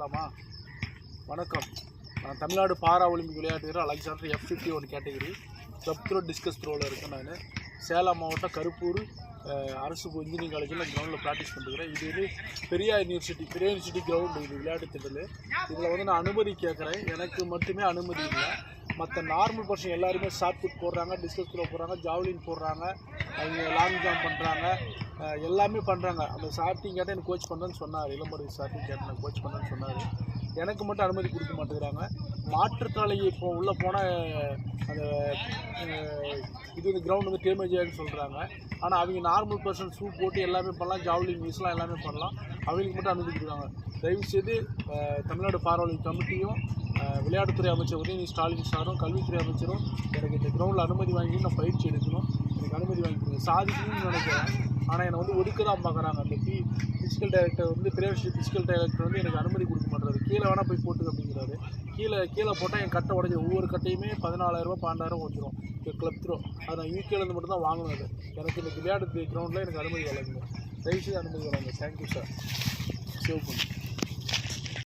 பேசலாமா? வணக்கம். நான் தமிழ்நாடு பாரா ஒலிம்பிக் விளையாட்டு வீரர் Alexander F fifty one category club throw discus த்ரோவில் இருக்கேன் நான். சேலம் மாவட்டம் கருப்பூர் அரசு இன்ஜினியரிங் காலேஜில் கிரவுண்டில் ப்ராக்டிஸ் பண்ணுறேன் இது வந்து பெரியா யூனிவர்சிட்டி பெரிய யூனிவர்சிட்டி கிரவுண்டு இது விளையாட்டு திட்டத்தில் இதில் வந்து நான் அனுமதி கேட்குறேன். எனக்கு மட்டுமே அனுமதி இல்லை. மற்ற நார்மல் பர்சன் எல்லாருமே ஷார்ட் புட் போடுறாங்க டிஸ்கஸ் த்ரோ போடுறாங்க ஜாவ்லின் போடுறாங்க அவங்க லாங் ஜம்ப் பண்ணுறாங்க எல்லாமே பண்ணுறாங்க அந்த ஷார்ட்டிங் கேட்டால் எனக்கு கோச் பண்ணுறேன்னு சொன்னார். இளம்பரி ஷார்ட்டிங் கேட்டால் கோச் பண்ணுறேன்னு சொன்னார். எனக்கு மட்டும் அனுமதி கொடுக்க மாட்டேங்கிறாங்க. மாற்றுத்தாளையை இப்போ உள்ளே போனால் அந்த இது வந்து கிரவுண்ட் வந்து டேமேஜ் ஆகிடுன்னு சொல்கிறாங்க ஆனால் அவங்க நார்மல் பர்சன் ஷூ போட்டு எல்லாமே பண்ணலாம் ஜாவ்லிங் வீஸ்லாம் எல்லாமே பண்ணலாம். அவங்களுக்கு மட்டும் அனுமதி கொடுக்குறாங்க. தயவுசெய்து தமிழ்நாடு பார்வலிங் கமிட்டியும் விளையாட்டுத்துறை அமைச்சர் உதயநிதி ஸ்டாலின் சாரும் கல்வித்துறை அமைச்சரும் எனக்கு இந்த கிரௌண்டில் அனுமதி வாங்கி நான் பயிற்சி எடுக்கணும். எனக்கு அனுமதி வாங்கி கொடுங்க. சாதிக்கணும்னு நினைக்கிறேன். ஆனால் என்னை வந்து ஒடுக்க தான் பார்க்குறாங்க. அந்த பி ஃபிசிக்கல் டைரக்டர் வந்து பிரியாஷி ஃபிசிக்கல் டைரக்டர் வந்து எனக்கு அனுமதி கொடுக்க மாட்டாரு கீழே வேணால் போய் போட்டுக்க அப்படிங்கிறாரு. கீழே கீழே போட்டால் என் கட்டை உடஞ்சி ஒவ்வொரு கட்டையுமே பதினாலாயிரரூபா பன்னெண்டாயிரம் வந்துடும் இப்போ கிளப் த்ரோ அது நான் யூகேலேருந்து மட்டும் தான் வாங்கணும் அது. எனக்கு இந்த விளையாட்டு கிரவுண்டில் எனக்கு அனுமதி வழங்குங்க. தயவுசெய்து அனுமதி வழங்குங்க. தேங்க்யூ சார் சேவ் பண்ணுங்கள்